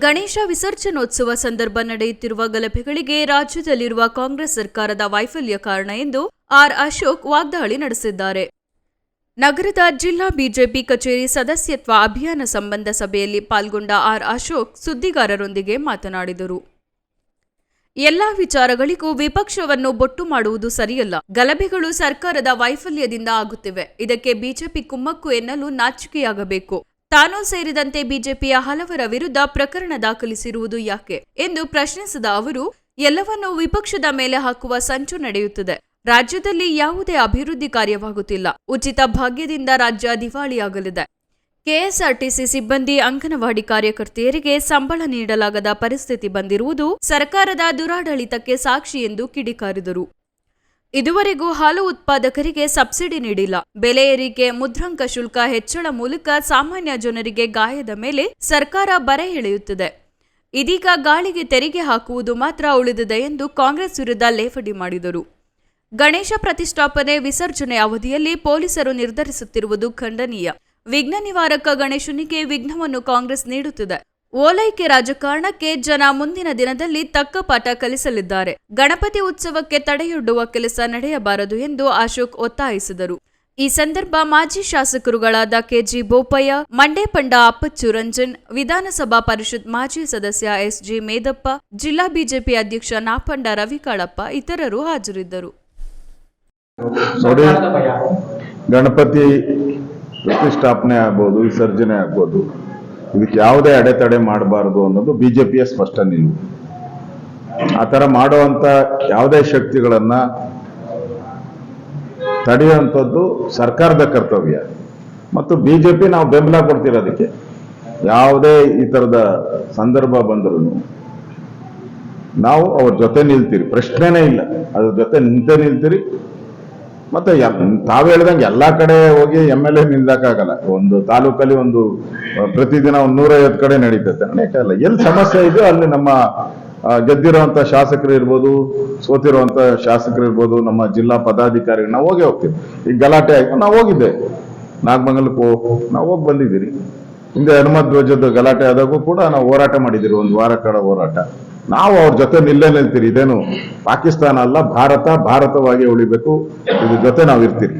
ಗಣೇಶ ವಿಸರ್ಜನೋತ್ಸವ ಸಂದರ್ಭ ನಡೆಯುತ್ತಿರುವ ಗಲಭೆಗಳಿಗೆ ರಾಜ್ಯದಲ್ಲಿರುವ ಕಾಂಗ್ರೆಸ್ ಸರ್ಕಾರದ ವೈಫಲ್ಯ ಕಾರಣ ಎಂದು ಆರ್ ಅಶೋಕ್ ವಾಗ್ದಾಳಿ ನಡೆಸಿದ್ದಾರೆ. ನಗರದ ಜಿಲ್ಲಾ ಬಿಜೆಪಿ ಕಚೇರಿ ಸದಸ್ಯತ್ವ ಅಭಿಯಾನ ಸಂಬಂಧ ಸಭೆಯಲ್ಲಿ ಪಾಲ್ಗೊಂಡ ಆರ್ ಅಶೋಕ್ ಸುದ್ದಿಗಾರರೊಂದಿಗೆ ಮಾತನಾಡಿದರು. ಎಲ್ಲಾ ವಿಚಾರಗಳಿಗೂ ವಿಪಕ್ಷವನ್ನು ಬೊಟ್ಟು ಮಾಡುವುದು ಸರಿಯಲ್ಲ. ಗಲಭೆಗಳು ಸರ್ಕಾರದ ವೈಫಲ್ಯದಿಂದ ಆಗುತ್ತಿವೆ. ಇದಕ್ಕೆ ಬಿಜೆಪಿ ಕುಮ್ಮಕ್ಕು ಎನ್ನಲು ನಾಚಿಕೆಯಾಗಬೇಕು. ತಾನೂ ಸೇರಿದಂತೆ ಬಿಜೆಪಿಯ ಹಲವರ ವಿರುದ್ಧ ಪ್ರಕರಣ ದಾಖಲಿಸಿರುವುದು ಯಾಕೆ ಎಂದು ಪ್ರಶ್ನಿಸಿದ ಅವರು, ಎಲ್ಲವನ್ನೂ ವಿಪಕ್ಷದ ಮೇಲೆ ಹಾಕುವ ಸಂಚು ನಡೆಯುತ್ತದೆ. ರಾಜ್ಯದಲ್ಲಿ ಯಾವುದೇ ಅಭಿವೃದ್ಧಿ ಕಾರ್ಯವಾಗುತ್ತಿಲ್ಲ. ಉಚಿತ ಭಾಗ್ಯದಿಂದ ರಾಜ್ಯ ದಿವಾಳಿಯಾಗಲಿದೆ. ಕೆಎಸ್ಆರ್ಟಿಸಿ ಸಿಬ್ಬಂದಿ, ಅಂಗನವಾಡಿ ಕಾರ್ಯಕರ್ತೆಯರಿಗೆ ಸಂಬಳ ನೀಡಲಾಗದ ಪರಿಸ್ಥಿತಿ ಬಂದಿರುವುದು ಸರ್ಕಾರದ ದುರಾಡಳಿತಕ್ಕೆ ಸಾಕ್ಷಿ ಎಂದು ಕಿಡಿಕಾರಿದರು. ಇದುವರೆಗೂ ಹಾಲು ಉತ್ಪಾದಕರಿಗೆ ಸಬ್ಸಿಡಿ ನೀಡಿಲ್ಲ. ಬೆಲೆ ಏರಿಕೆ, ಮುದ್ರಾಂಕ ಶುಲ್ಕ ಹೆಚ್ಚಳ ಮೂಲಕ ಸಾಮಾನ್ಯ ಜನರಿಗೆ ಗಾಯದ ಮೇಲೆ ಸರ್ಕಾರ ಬರೆ ಎಳೆಯುತ್ತಿದೆ. ಇದೀಗ ಗಾಳಿಗೆ ತೆರಿಗೆ ಹಾಕುವುದು ಮಾತ್ರ ಉಳಿದಿದೆ ಎಂದು ಕಾಂಗ್ರೆಸ್ ವಿರುದ್ಧ ಲೇವಡಿ ಮಾಡಿದರು. ಗಣೇಶ ಪ್ರತಿಷ್ಠಾಪನೆ ವಿಸರ್ಜನೆ ಅವಧಿಯಲ್ಲಿ ಪೊಲೀಸರು ನಿರ್ಧರಿಸುತ್ತಿರುವುದು ಖಂಡನೀಯ. ವಿಘ್ನ ನಿವಾರಕ ಗಣೇಶನಿಗೆ ವಿಘ್ನವನ್ನು ಕಾಂಗ್ರೆಸ್ ನೀಡುತ್ತಿದೆ. ಓಲೈಕೆ ರಾಜಕಾರಣಕ್ಕೆ ಜನ ಮುಂದಿನ ದಿನದಲ್ಲಿ ತಕ್ಕ ಪಾಠ ಕಲಿಸಲಿದ್ದಾರೆ. ಗಣಪತಿ ಉತ್ಸವಕ್ಕೆ ತಡೆಯೊಡ್ಡುವ ಕೆಲಸ ನಡೆಯಬಾರದು ಎಂದು ಅಶೋಕ್ ಒತ್ತಾಯಿಸಿದರು. ಈ ಸಂದರ್ಭ ಮಾಜಿ ಶಾಸಕರುಗಳಾದ ಕೆಜಿ ಬೋಪಯ್ಯ ಮಂಡೇಪಂಡ ಅಪ್ಪಚ್ಚು ರಂಜನ್, ವಿಧಾನಸಭಾ ಪರಿಷತ್ ಮಾಜಿ ಸದಸ್ಯ ಎಸ್ಜಿ ಮೇದಪ್ಪ, ಜಿಲ್ಲಾ ಬಿಜೆಪಿ ಅಧ್ಯಕ್ಷ ನಾಪಂಡ ರವಿಕಾಳಪ್ಪ ಇತರರು ಹಾಜರಿದ್ದರು. ಗಣಪತಿ ಪ್ರತಿಷ್ಠಾಪನೆ ಆಗ್ಬೋದು, ವಿಸರ್ಜನೆ ಆಗ್ಬೋದು. ಇದಕ್ಕೆ ಯಾವುದೇ ಅಡೆತಡೆ ಮಾಡಬಾರದು ಅನ್ನೋದು ಬಿಜೆಪಿಯ ಸ್ಪಷ್ಟ ನಿಲುವು. ಆ ಥರ ಮಾಡುವಂತ ಯಾವುದೇ ಶಕ್ತಿಗಳನ್ನ ತಡೆಯುವಂಥದ್ದು ಸರ್ಕಾರದ ಕರ್ತವ್ಯ. ಮತ್ತು ಬಿಜೆಪಿ ನಾವು ಬೆಂಬಲ ಕೊಡ್ತಿರೋದಕ್ಕೆ ಯಾವುದೇ ಈ ಥರದ ಸಂದರ್ಭ ಬಂದರೂ ನಾವು ಅವ್ರ ಜೊತೆ ನಿಲ್ತೀರಿ. ಪ್ರಶ್ನೆನೇ ಇಲ್ಲ. ಅದ್ರ ಜೊತೆ ನಿಂತೇ ನಿಲ್ತೀರಿ. ಮತ್ತೆ ತಾವು ಹೇಳ್ದಂಗೆ ಎಲ್ಲಾ ಕಡೆ ಹೋಗಿ ಎಂ ಎಲ್ ಎ ನಿಲ್ದಕ್ಕಾಗಲ್ಲ. ಒಂದು ತಾಲೂಕಲ್ಲಿ ಒಂದು ಪ್ರತಿದಿನ ಒಂದು ನೂರೈವತ್ತು ಕಡೆ ನಡೀತೈತೆ. ನಡೆಯಕ್ಕಾಗಲ್ಲ ಎಲ್ಲಿ. ಸಮಸ್ಯೆ ಇದೆಯೋ ಅಲ್ಲಿ ನಮ್ಮ ಗೆದ್ದಿರುವಂತ ಶಾಸಕರು ಇರ್ಬೋದು, ಸೋತಿರುವಂತ ಶಾಸಕರು ಇರ್ಬೋದು, ನಮ್ಮ ಜಿಲ್ಲಾ ಪದಾಧಿಕಾರಿಗಳು, ನಾವು ಹೋಗಿ ಹೋಗ್ತೀವಿ. ಈಗ ಗಲಾಟೆ ಆಯ್ತು, ನಾವು ಹೋಗಿದ್ದೆ. ನಾಗಮಂಗಲಕ್ಕೆ ನಾವು ಹೋಗಿ ಬಂದಿದ್ದೀರಿ. ಹಿಂದೆ ಹನುಮಧ್ವಜದ ಗಲಾಟೆ ಆದಾಗೂ ಕೂಡ ನಾವು ಹೋರಾಟ ಮಾಡಿದ್ದೀರಿ, ಒಂದು ವಾರ ಕಡ ಹೋರಾಟ. ನಾವು ಅವ್ರ ಜೊತೆ ನಿಲ್ಲೇ ನಿಲ್ತೀರಿ ಇದೇನು ಪಾಕಿಸ್ತಾನ ಅಲ್ಲ, ಭಾರತ, ಭಾರತವಾಗಿ ಉಳಿಬೇಕು. ಇದ್ರ ಜೊತೆ ನಾವು ಇರ್ತೀರಿ